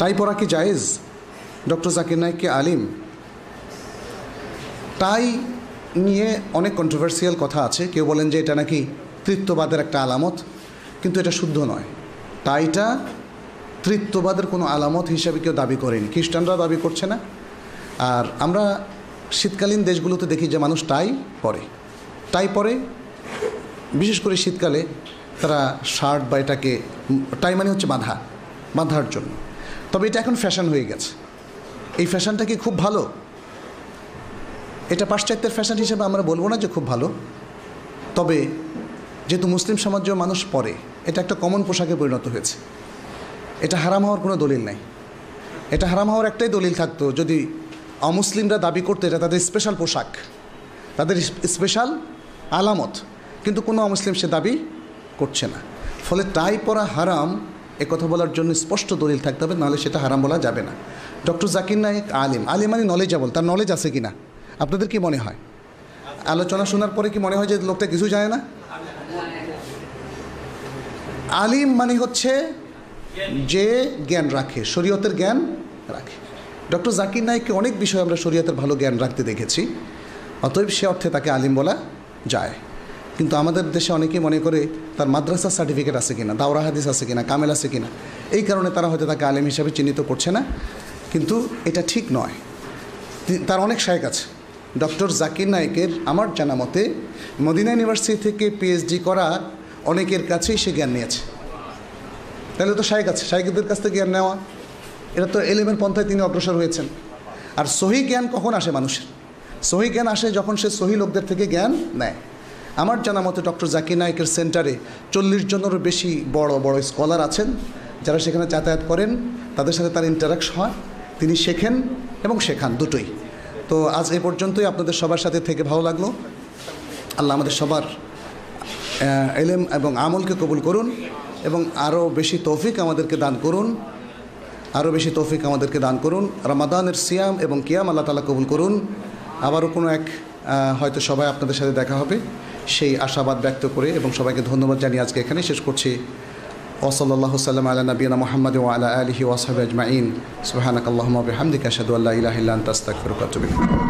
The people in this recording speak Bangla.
টাই পরা কি জায়েজ? ডক্টর জাকির নাইক কি আলিম? তাই নিয়ে অনেক কন্ট্রোভার্সিয়াল কথা আছে। কেউ বলেন যে এটা নাকি তৃত্ববাদের একটা আলামত, কিন্তু এটা শুদ্ধ নয়। টাইটা তৃত্ববাদের কোনো আলামত হিসাবে কেউ দাবি করেনি। খ্রিস্টানরা দাবি করছে না। আর আমরা শীতকালীন দেশগুলোতে দেখি যে মানুষ টাই পরে টাই পরে বিশেষ করে শীতকালে তারা শার্ট বা এটাকে টাই মানে হচ্ছে বাঁধা, বাঁধার জন্য। তবে এটা এখন ফ্যাশন হয়ে গেছে। এই ফ্যাশনটা কি খুব ভালো? এটা পাশ্চাত্যের ফ্যাশন হিসেবে আমরা বলব না যে খুব ভালো। তবে যেহেতু মুসলিম সমাজেও মানুষ পরে, এটা একটা কমন পোশাকে পরিণত হয়েছে। এটা হারাম হওয়ার কোনো দলিল নাই। এটা হারাম হওয়ার একটাই দলিল থাকতো, যদি অমুসলিমরা দাবি করতো এটা তাদের স্পেশাল পোশাক, তাদের স্পেশাল আলামত। কিন্তু কোনো অমুসলিম সে দাবি করছে না। ফলে টাই পরা হারাম এ কথা বলার জন্য স্পষ্ট দলিল থাকতে হবে, নাহলে সেটা হারাম বলা যাবে না। ডক্টর জাকির নায়েক আলিম। আলিম মানে নলেজেবল তার নলেজ আছে কি না আপনাদের কি মনে হয়? আলোচনা শোনার পরে কি মনে হয় যে লোকটা কিছু জানে না? আলিম মানে হচ্ছে যে জ্ঞান রাখে, শরীয়তের জ্ঞান রাখে। ডক্টর জাকির নাইককে অনেক বিষয়ে আমরা শরীয়তের ভালো জ্ঞান রাখতে দেখেছি, অতএব সে অর্থে তাকে আলিম বলা যায়। কিন্তু আমাদের দেশে অনেকেই মনে করে তার মাদ্রাসার সার্টিফিকেট আছে কিনা, দাওরা হাদিস আছে কিনা, কামেল আছে কিনা। এই কারণে তারা হয়তো তাকে আলিম হিসাবে চিহ্নিত করছে না। কিন্তু এটা ঠিক নয়। তার অনেক শায়ক আছে। ডক্টর জাকির নায়েকের আমার জানা মতে, মদিনা ইউনিভার্সিটি থেকে পিএইচডি করা অনেকের কাছেই সে জ্ঞান নিয়েছে। তাহলে তো শায়ক আছে। শায়কদের কাছ থেকে জ্ঞান নেওয়া, এটা তো এলেমের পন্থায় তিনি অগ্রসর হয়েছেন। আর সহি জ্ঞান কখন আসে মানুষের? সহি জ্ঞান আসে যখন সে সহি লোকদের থেকে জ্ঞান নেয়। আমার জানা মতে ডক্টর জাকির নায়কের সেন্টারে চল্লিশ জনেরও বেশি বড় বড় স্কলার আছেন। যারা সেখানে যাতায়াত করেন, তাদের সাথে তার ইন্টারাকশন হয়। তিনি শেখেন এবং শেখান দুটোই। তো আজ এ পর্যন্তই। আপনাদের সবার সাথে থেকে ভালো লাগল। আল্লাহ আমাদের সবার এলেম এবং আমলকে কবুল করুন এবং আরও বেশি তৌফিক আমাদেরকে দান করুন। আরও বেশি তৌফিক আমাদেরকে দান করুন। রমাদানের সিয়াম এবং কিয়াম আল্লাহ তালা কবুল করুন। আবারও কোনো এক হয়তো সবাই আপনাদের সাথে দেখা হবে। সেই আশাবাদ ব্যক্ত করে এবং সবাইকে ধন্যবাদ জানিয়ে আজকে এখানে শেষ করছি। ওসল্লাহ সাল্লাম আলা নবীনা মোহাম্মদ ও আলা আলহি ওয়াসাব আজমাইন। সুহানাক আল্লাহমদ হামদিক আসাদু আল্লাহ ইলাহিল্লা তাস্তাক ইলাইক।